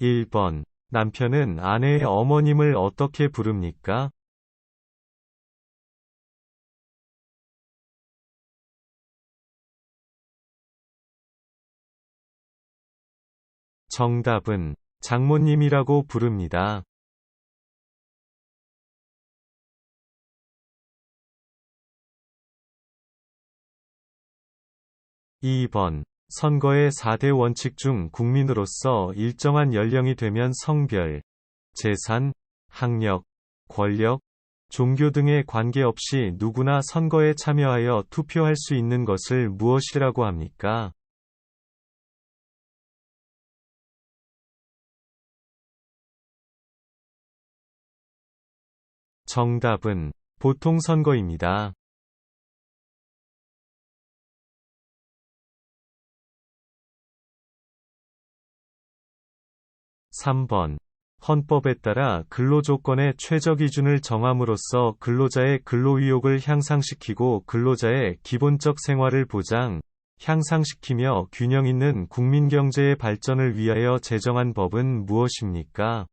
1번. 남편은 아내의 어머님을 어떻게 부릅니까? 정답은 장모님이라고 부릅니다. 2번. 선거의 4대 원칙 중 국민으로서 일정한 연령이 되면 성별, 재산, 학력, 권력, 종교 등에 관계없이 누구나 선거에 참여하여 투표할 수 있는 것을 무엇이라고 합니까? 정답은 보통 선거입니다. 3번. 헌법에 따라 근로조건의 최저기준을 정함으로써 근로자의 근로의욕을 향상시키고 근로자의 기본적 생활을 보장, 향상시키며 균형 있는 국민경제의 발전을 위하여 제정한 법은 무엇입니까?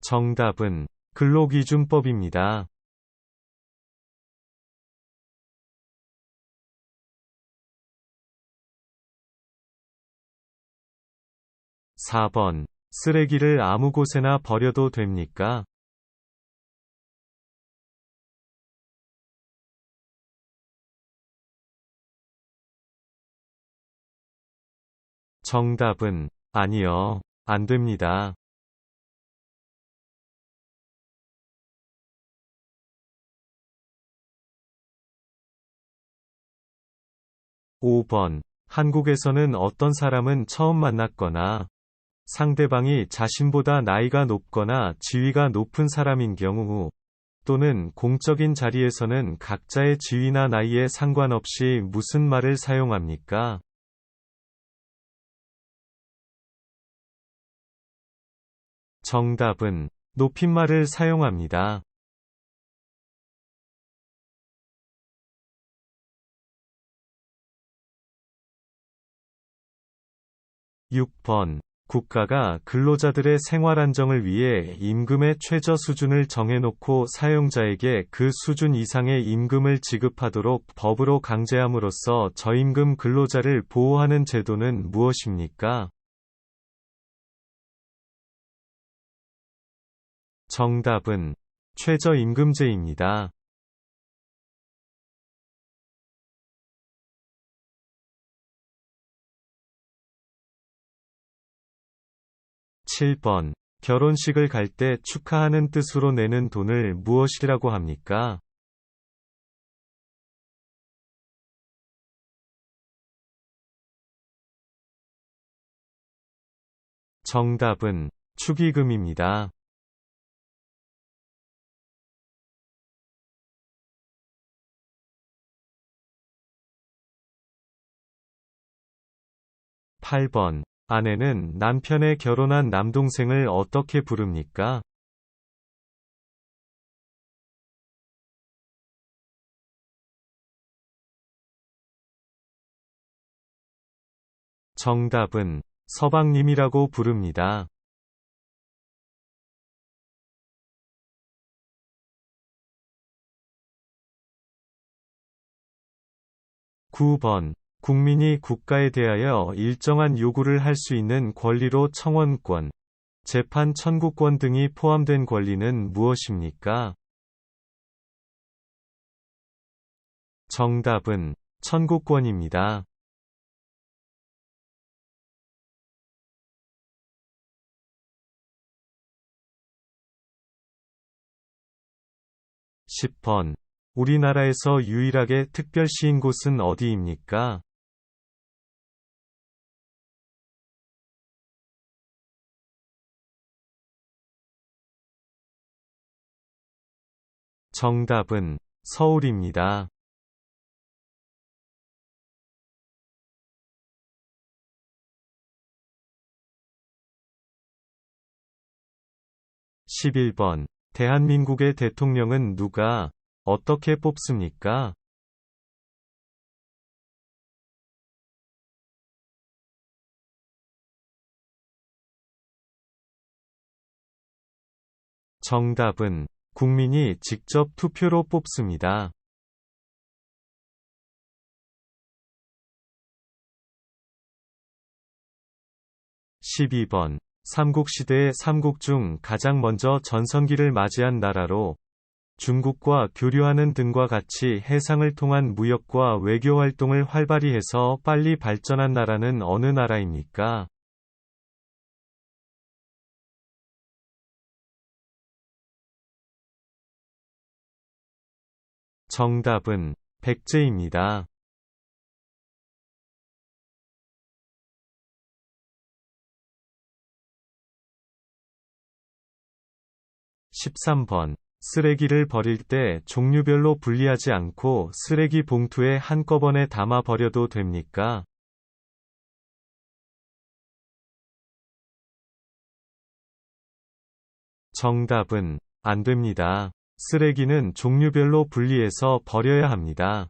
정답은 근로기준법입니다. 4번. 쓰레기를 아무 곳에나 버려도 됩니까? 정답은 아니요. 안 됩니다. 5번. 한국에서는 어떤 사람은 처음 만났거나 상대방이 자신보다 나이가 높거나 지위가 높은 사람인 경우 또는 공적인 자리에서는 각자의 지위나 나이에 상관없이 무슨 말을 사용합니까? 정답은 높임말을 사용합니다. 6번 국가가 근로자들의 생활 안정을 위해 임금의 최저 수준을 정해놓고 사용자에게 그 수준 이상의 임금을 지급하도록 법으로 강제함으로써 저임금 근로자를 보호하는 제도는 무엇입니까? 정답은 최저임금제입니다. 7번. 결혼식을 갈 때 축하하는 뜻으로 내는 돈을 무엇이라고 합니까? 정답은 축의금입니다. 8번 아내는 남편의 결혼한 남동생을 어떻게 부릅니까? 정답은 서방님이라고 부릅니다. 9번 국민이 국가에 대하여 일정한 요구를 할 수 있는 권리로 청원권, 재판 청구권 등이 포함된 권리는 무엇입니까? 정답은 청구권입니다. 10번. 우리나라에서 유일하게 특별시인 곳은 어디입니까? 정답은 서울입니다. 11번 대한민국의 대통령은 누가 어떻게 뽑습니까? 정답은 국민이 직접 투표로 뽑습니다. 12번 삼국시대의 삼국 중 가장 먼저 전성기를 맞이한 나라로 중국과 교류하는 등과 같이 해상을 통한 무역과 외교 활동을 활발히 해서 빨리 발전한 나라는 어느 나라입니까? 정답은 백제입니다. 13번. 쓰레기를 버릴 때 종류별로 분리하지 않고 쓰레기 봉투에 한꺼번에 담아 버려도 됩니까? 정답은 안 됩니다. 쓰레기는 종류별로 분리해서 버려야 합니다.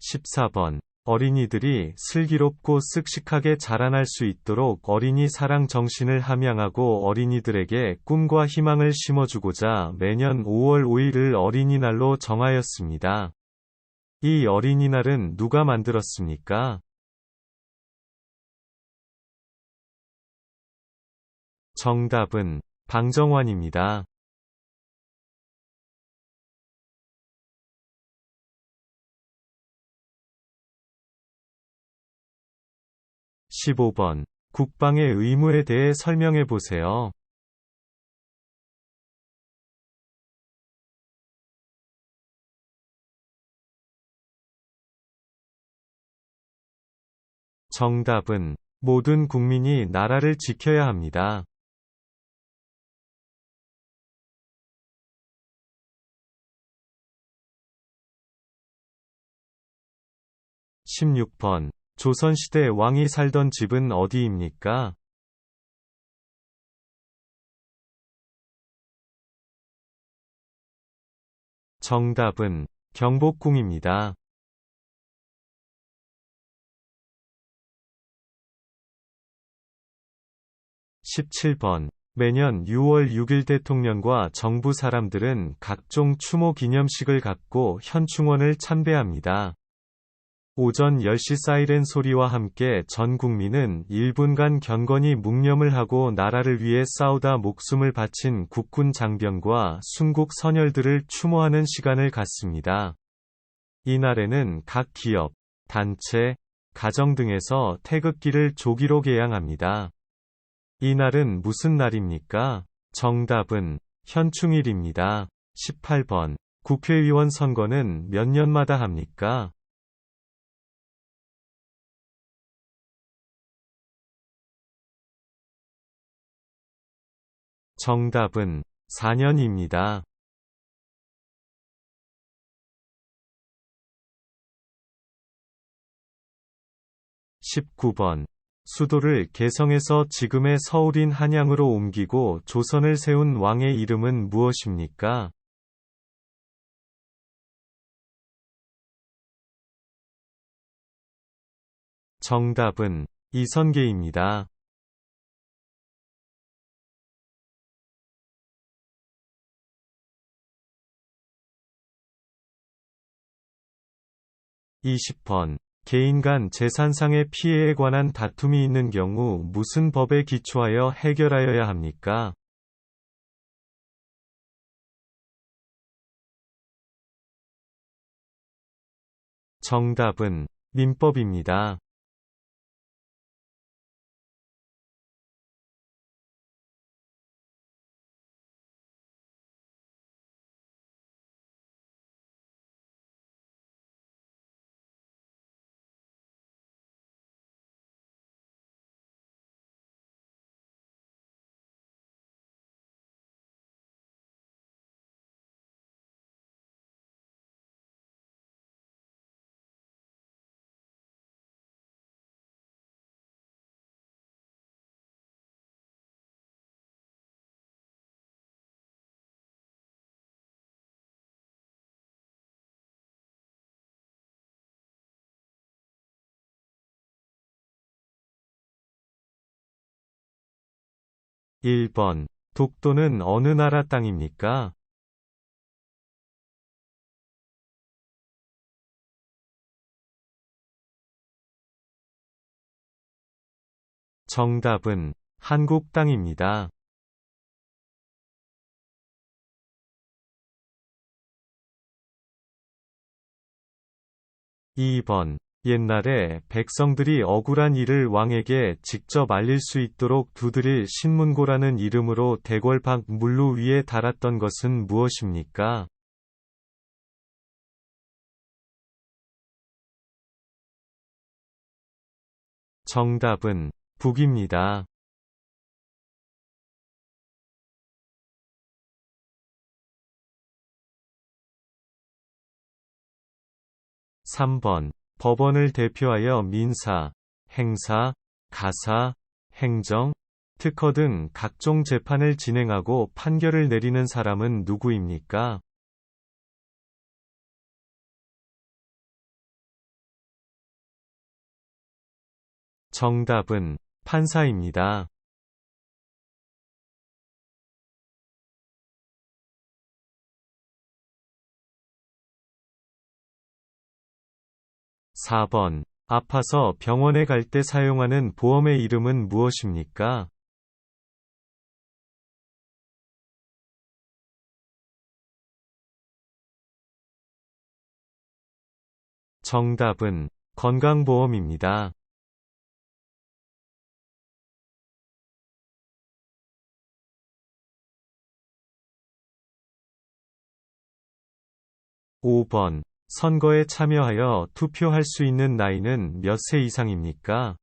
14번. 어린이들이 슬기롭고 쓱쓱하게 자라날 수 있도록 어린이 사랑 정신을 함양하고 어린이들에게 꿈과 희망을 심어주고자 매년 5월 5일을 어린이날로 정하였습니다. 이 어린이날은 누가 만들었습니까? 정답은 방정환입니다. 15번. 국방의 의무에 대해 설명해 보세요. 정답은 모든 국민이 나라를 지켜야 합니다. 16번 조선시대 왕이 살던 집은 어디입니까? 정답은 경복궁입니다. 17번 매년 6월 6일 대통령과 정부 사람들은 각종 추모 기념식을 갖고 현충원을 참배합니다. 오전 10시 사이렌 소리와 함께 전 국민은 1분간 경건히 묵념을 하고 나라를 위해 싸우다 목숨을 바친 국군 장병과 순국 선열들을 추모하는 시간을 갖습니다. 이날에는 각 기업, 단체, 가정 등에서 태극기를 조기로 개양합니다. 이날은 무슨 날입니까? 정답은 현충일입니다. 18번 국회의원 선거는 몇 년마다 합니까? 정답은 4년입니다. 19번 수도를 개성에서 지금의 서울인 한양으로 옮기고 조선을 세운 왕의 이름은 무엇입니까? 정답은 이선계입니다. 20번. 개인 간 재산상의 피해에 관한 다툼이 있는 경우 무슨 법에 기초하여 해결하여야 합니까? 정답은 민법입니다. 1번. 독도는 어느 나라 땅입니까? 정답은 한국 땅입니다. 2번. 옛날에 백성들이 억울한 일을 왕에게 직접 알릴 수 있도록 두드릴 신문고라는 이름으로 대궐 밖 물로 위에 달았던 것은 무엇입니까? 정답은 북입니다. 3번. 법원을 대표하여 민사, 행사, 가사, 행정, 특허 등 각종 재판을 진행하고 판결을 내리는 사람은 누구입니까? 정답은 판사입니다. 4번. 아파서 병원에 갈 때 사용하는 보험의 이름은 무엇입니까? 정답은 건강보험입니다. 5번. 선거에 참여하여 투표할 수 있는 나이는 몇 세 이상입니까?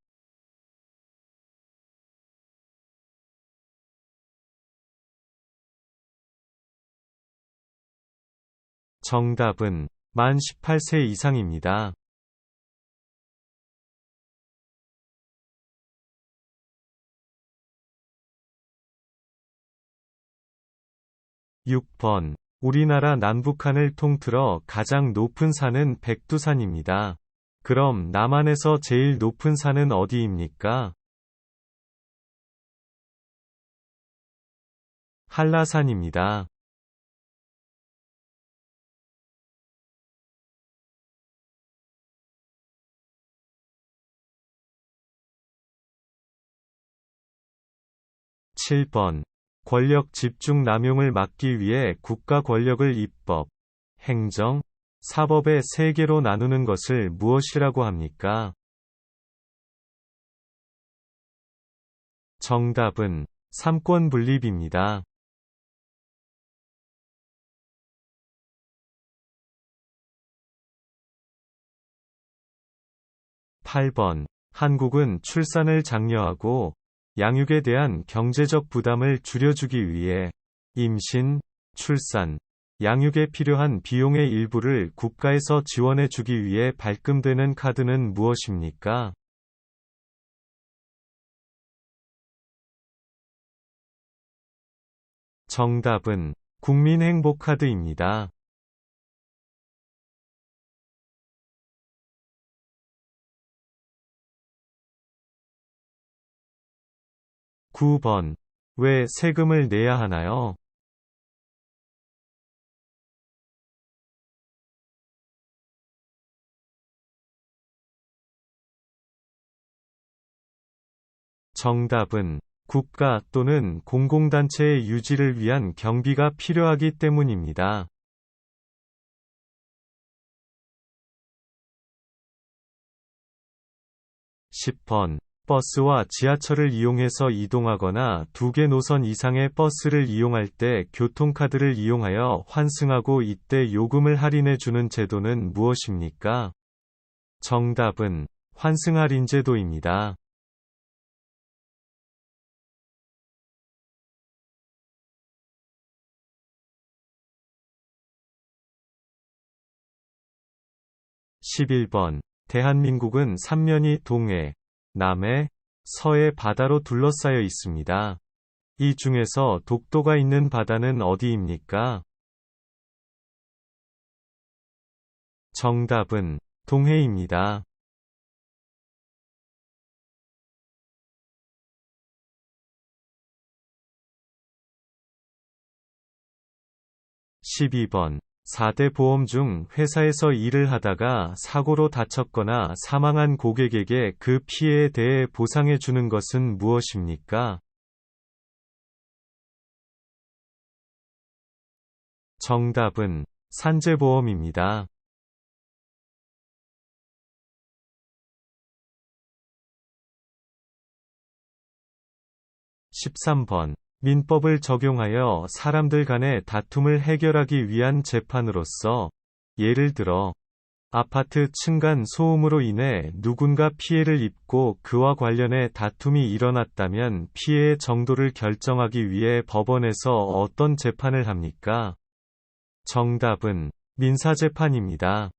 정답은 만 18세 이상입니다. 6번 우리나라 남북한을 통틀어 가장 높은 산은 백두산입니다. 그럼 남한에서 제일 높은 산은 어디입니까? 한라산입니다. 7번 권력 집중 남용을 막기 위해 국가 권력을 입법, 행정, 사법의 세 개로 나누는 것을 무엇이라고 합니까? 정답은 삼권 분립입니다. 8번 한국은 출산을 장려하고 양육에 대한 경제적 부담을 줄여주기 위해 임신, 출산, 양육에 필요한 비용의 일부를 국가에서 지원해 주기 위해 발급되는 카드는 무엇입니까? 정답은 국민행복카드입니다. 9번. 왜 세금을 내야 하나요? 정답은 국가 또는 공공단체의 유지를 위한 경비가 필요하기 때문입니다. 10번 버스와 지하철을 이용해서 이동하거나 두 개 노선 이상의 버스를 이용할 때 교통카드를 이용하여 환승하고 이때 요금을 할인해 주는 제도는 무엇입니까? 정답은 환승 할인 제도입니다. 11번 대한민국은 삼면이 동해, 남해, 서해 바다로 둘러싸여 있습니다. 이 중에서 독도가 있는 바다는 어디입니까? 정답은 동해입니다. (12번) 4대 보험 중 회사에서 일을 하다가 사고로 다쳤거나 사망한 고객에게 그 피해에 대해 보상해 주는 것은 무엇입니까? 정답은 산재보험입니다. 13번 민법을 적용하여 사람들 간의 다툼을 해결하기 위한 재판으로서 예를 들어 아파트 층간 소음으로 인해 누군가 피해를 입고 그와 관련해 다툼이 일어났다면 피해의 정도를 결정하기 위해 법원에서 어떤 재판을 합니까? 정답은 민사재판입니다.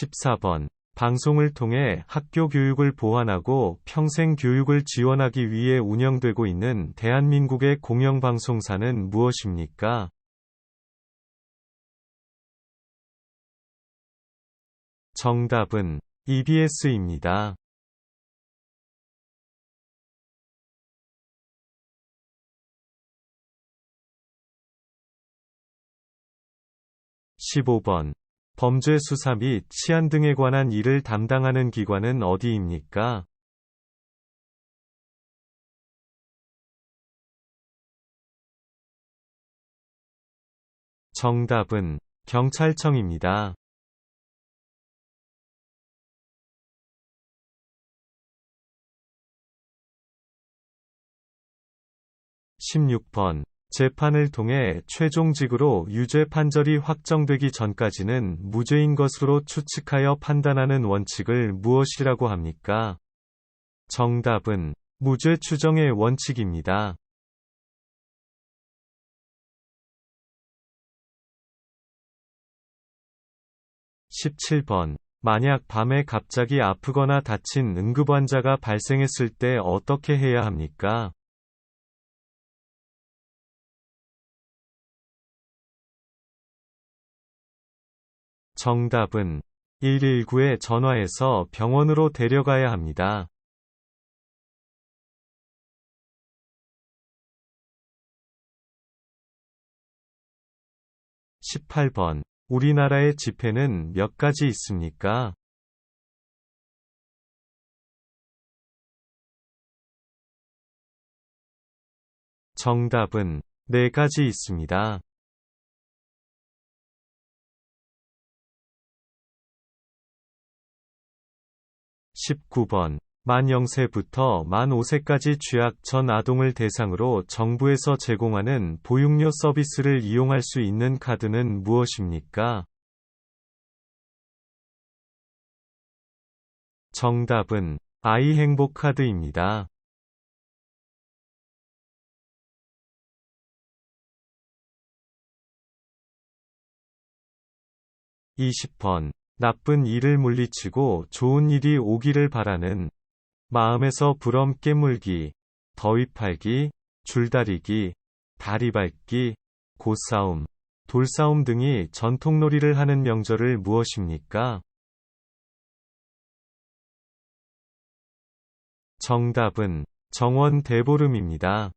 14번 방송을 통해 학교 교육을 보완하고 평생 교육을 지원하기 위해 운영되고 있는 대한민국의 공영방송사는 무엇입니까? 정답은 EBS입니다. 15번 범죄 수사 및 치안 등에 관한 일을 담당하는 기관은 어디입니까? 정답은 경찰청입니다. 16번 재판을 통해 최종직으로 유죄 판결이 확정되기 전까지는 무죄인 것으로 추측하여 판단하는 원칙을 무엇이라고 합니까? 정답은 무죄 추정의 원칙입니다. 17번 만약 밤에 갑자기 아프거나 다친 응급환자가 발생했을 때 어떻게 해야 합니까? 정답은 119에 전화해서 병원으로 데려가야 합니다. 18번 우리나라의 지폐는 몇 가지 있습니까? 정답은 4가지 있습니다. 19번 만 0세부터 만 5세까지 취약 전 아동을 대상으로 정부에서 제공하는 보육료 서비스를 이용할 수 있는 카드는 무엇입니까? 정답은 아이 행복 카드입니다. 20번 나쁜 일을 물리치고 좋은 일이 오기를 바라는 마음에서 부럼 깨물기, 더위 팔기, 줄다리기, 다리 밟기, 고싸움, 돌싸움 등이 전통놀이를 하는 명절을 무엇입니까? 정답은 정원 대보름입니다.